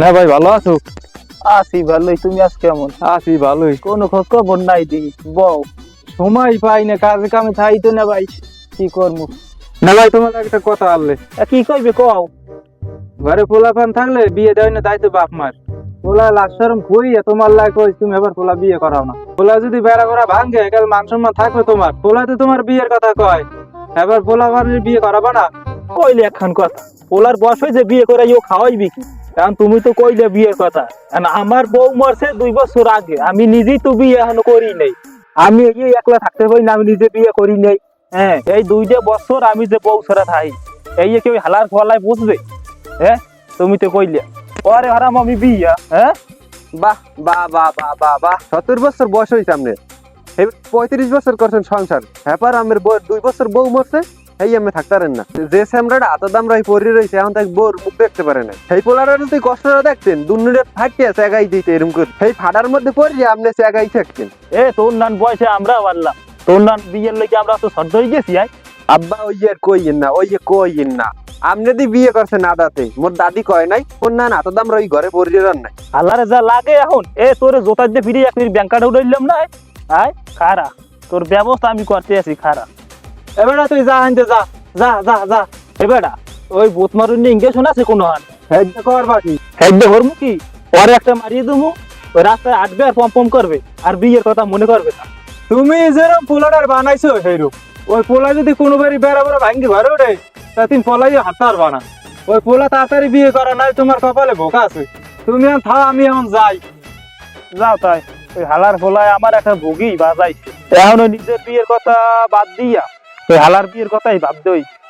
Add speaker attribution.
Speaker 1: না ভাই ভালো আছো?
Speaker 2: আছি ভালোই তুমি আজ কেমন?
Speaker 1: আছি ভালোই।
Speaker 2: কোনো খোঁজ খবর নাই দি বউ।
Speaker 1: সময় পাই না কাজে কামে থাই তো না ভাই
Speaker 2: কি করব?
Speaker 1: না ভাই তোমার একটা কথা আনলে।
Speaker 2: কি কইবে কও?
Speaker 1: ঘরে পোলা পান থাকলে বিয়ে দেয় না তাই তো বাপ মার। পোলা লাশ শরম কইয়া তোমার লাই কই তুমি এবার পোলা বিয়ে করাও না। পোলা যদি বেড়া করা ভাঙ্গে কাল মান সম্মান থাকবে তোমার। পোলা তো তোমার বিয়ের কথা কয়। এবার পোলা বিয়ে করাবা না?
Speaker 2: কইলে একখান কথা। পোলার বয়স হয়েছে, বিয়ে করে ও খাওয়াইবি কি? কারণ তুমি তো কইলে বিয়ের কথা। আমার বউ মরছে দুই বছর আগে। আমি নিজেই তো বিয়ে এখনও করি নাই। আমি এই একলা থাকতে পারি না, আমি নিজে বিয়ে করি নাই। হ্যাঁ এই দুইটা বছর আমি যে বউ ছাড়া থাই এই যে কেউ হালার ফলায় বুঝবে? হ্যাঁ তুমি তো কইলে। পরে হারাম আমি বিয়া হ্যাঁ?
Speaker 3: বাহ বাহ বাহ বাহ বাহ বাহ। সত্তর বছর বয়স হয়েছে আপনি পঁয়ত্রিশ বছর করছেন সংসার। হ্যাপার আমের দুই বছর বউ মরছে। এই আমি থাকতারেন না। যে স্যামরাটা আত দাম রাই পরি রয়েছে এখন তাকে বউর মুখ দেখতে পারে না। সেই পোলারের তুই কষ্টটা দেখতেন দুনুরে ফাটিয়ে চেগাই দিতে এরম করে। সেই ফাটার মধ্যে পড়ি আপনি চেগাই থাকতেন।
Speaker 2: এ তোর নান বয়সে আমরা পারলাম। তোর নান বিয়ের লেগে আমরা তো সদ্য হয়ে গেছি আয়।
Speaker 3: আব্বা ওই যে কইয়েন না ওই যে কইয়েন না। আপনি দি বিয়ে করছেন আদাতে মোর দাদি কয় নাই ওর না আত দাম রই ঘরে পরি রান নাই।
Speaker 2: আল্লাহরে যা লাগে এখন। এ তোর জোতার দিয়ে ফিরে এক মিনিট ব্যাংক কার্ড উঠাইলাম না। আয়। খারা তোর ব্যবস্থা আমি করতে আছি খারা এবারে তুই যা আনতে যা যা যা যা। এবারে ওই বুথ মারুন নিয়ে ইংগেশন আছে কোনো হান?
Speaker 1: হেড কর বাকি।
Speaker 2: হেডে হরমু কি? পরে একটা মারিয়ে দেবো ওই রাস্তায় আটবে আর পম পম করবে আর বিয়ের কথা মনে করবে না।
Speaker 1: তুমি যেরকম পোলাটার বানাইছো সেইরূপ। ওই পোলা যদি কোনো বাড়ি বেড়া ভাঙ্গি ঘরে ওঠে তা তুমি পোলাই হাত পারবা না ওই পোলা তাড়াতাড়ি বিয়ে করা নাই তোমার কপালে ভোকা আছে। তুমি এখন থাও আমি এখন যাই।
Speaker 2: যাও তাই। ওই হালার ফলায় আমার একটা ভুগি বাজাইছে। এখন নিজের বিয়ের কথা বাদ দিয়া ওই হালার বিয়ের কথাই ভাবতে হইছে।